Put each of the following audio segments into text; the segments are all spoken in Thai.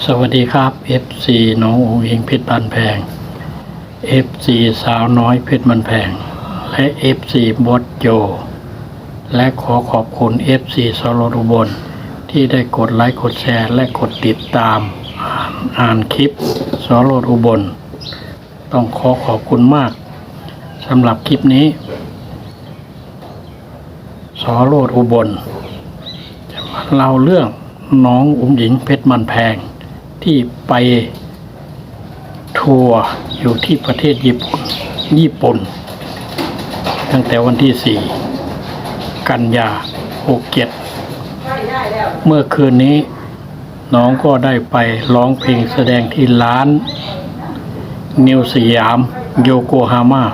สวัสดีครับ FC น้ององเองเพชรบันแพง FC สาวน้อยเพชรบันแพง และ FC บดโจ และขอขอบคุณ FC สโรอุบลที่ได้กดไลค์กดแชร์ และกดติดตามอ่านานคลิปสโรอุบลต้องขอขอบคุณมากสำหรับคลิปนี้สโรอุบลจะมาเล่าเรื่องน้องอุ้มหญิงเพชรมันแพง ที่ไปทัวร์อยู่ที่ประเทศญี่ปุ่นญี่ปุ่น ตั้งแต่วันที่สี่กันยาหกเจ็ดเมื่อคืนนี้น้องก็ได้ไปร้องเพลงแสดงที่ร้าน นิวสยามโยโกฮาม่า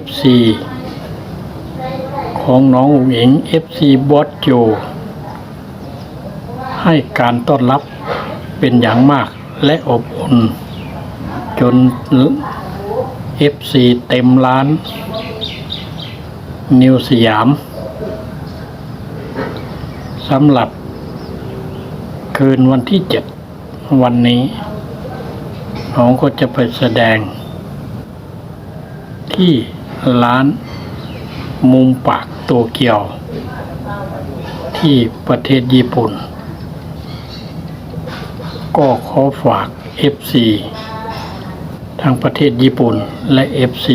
FC ของน้องอุ๋งอิง FC บอสโจ ให้การต้อนรับเป็นอย่างมากและอบอุ่น จน FC เต็มร้าน นิวสยามสำหรับ คืนวันที่เจ็ดวันนี้น้องก็จะไปแสดง ที่ร้านมุมปากโตเกียว ที่ประเทศญี่ปุ่น ก็ขอฝาก FC ทางประเทศญี่ปุ่นและ FC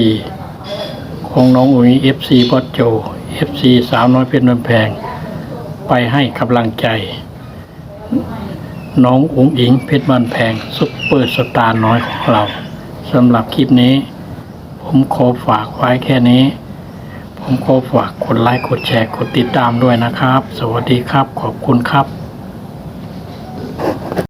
ของน้องอุ๋ย FC บอสโจ FC สาวน้อยเป็นนแพง ไปให้กำลังใจ น้องอุ๋งอิงเพชรบันแพงซุปเปอร์สตาร์น้อยของเราสำหรับคลิปนี้ ผมขอฝากไว้แค่นี้ ผมขอฝากกดไลค์กดแชร์กดติดตามด้วยนะครับ สวัสดีครับขอบคุณครับ